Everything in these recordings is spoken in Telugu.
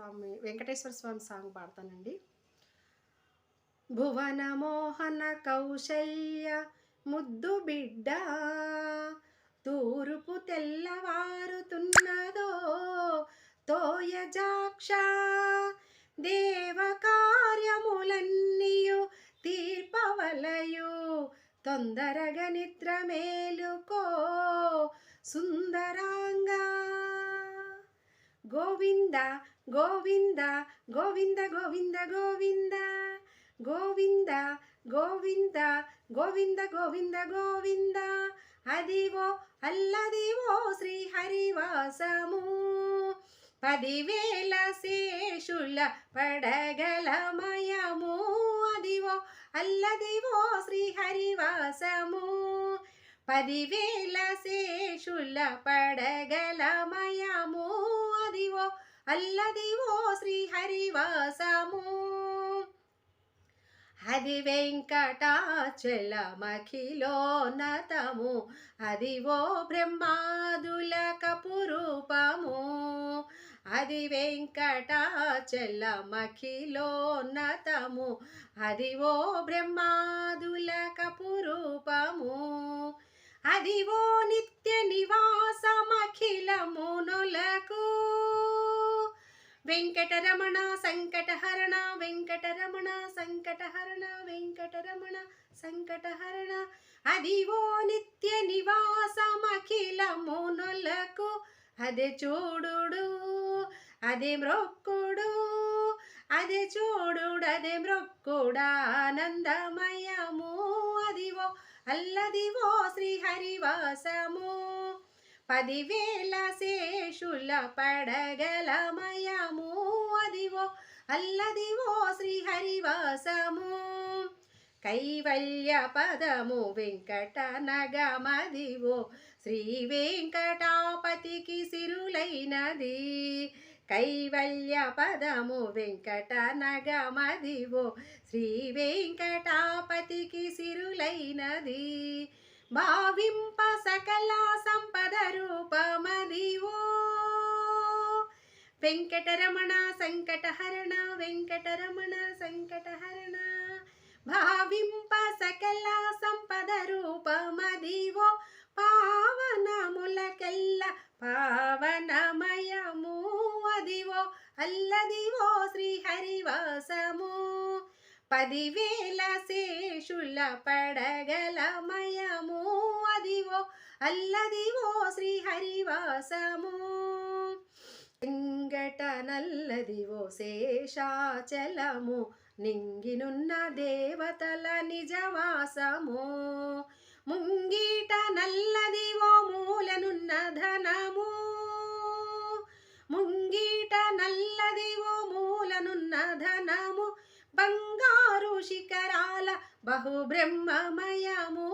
స్వామి వెంకటేశ్వర స్వామి సాంగ్ పాడతానండి. భువన మోహన కౌశల్య ముద్దు బిడ్డ తూరుపు తెల్లవారుతున్నదో తోయజాక్ష దేవకార్యములన్నీయు తీర్పవలయు తొందరగా నిద్ర మేలుకో సుందరాంగా గోవింద గోవింద గోవింద గోవింద గోవింద. గోవింద గోవింద గోవింద గోవింద గోవింద. అదివో అల్లదివో శ్రీ హరివాసము పదివేల శేషుల పడగలమయము అదివో అల్లదివో శ్రీ హరివాసము పదివేల శేషుల పడగలమయము అల్లదివో శ్రీహరివాసము. అది వెంకటాచలమఖిలోన్నతము అదివో బ్రహ్మాదుల కపురూపము అది వెంకటాచలమఖిలోన్నతము అదివో బ్రహ్మాదుల కపురూపము అదివో నిత్య నివాసమఖిలమునుల వెంకటరమణ సంకటహరణ వెంకటరమణ సంకటహరణ వెంకటరమణ సంకటహరణ. అదివో నిత్య నివాసమఖిల మోనులకు అదే చూడుడు అదే మ్రొక్కుడు అదే చూడుడు అదే మ్రొక్కుడానందమయము అదివో అల్లదివో శ్రీహరివాసము పదివేల శేషుల పడగలమయము. అదివో అల్లదివో శ్రీహరివాసము. కైవల్య పదము వెంకట నగమదివో శ్రీ వెంకటాపతికి సిరులైనది. కైవల్య పదము వెంకట నగమదివో శ్రీ వెంకటాపతికి సిరులైనది. భావింప సకల సంపద రూపమదివో వెంకటరమణ సంకటహరణ వెంకటరమణ సంకటహరణ. భావింప సకల సంపద రూపమదివో పావనములకెల్ల పావనమయము అదివో. అల్లదివో శ్రీహరివాసము. పదివేల శేషుల పడగలమయము అదివో అల్లదివో శ్రీహరివాసము. వెంకట నల్లదివో శేషాచలము. నింగినున్న దేవతల నిజవాసము. ముంగీట నల్లదివో బంగారు శిఖరాల బహుబ్రహ్మమయము.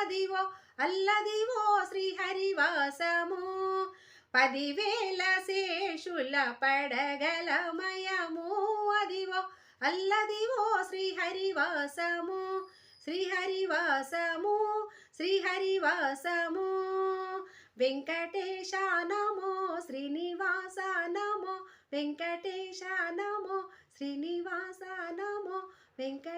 అదివో అల్లదివో శ్రీహరివాసము. పదివేల శేషుల పడగలమయము. అదివో అల్లదివో శ్రీహరివాసము. శ్రీహరివాసము శ్రీహరివాసము. వెంకటేశ నమో శ్రీనివాస నమో వెంకటేశ నమో venga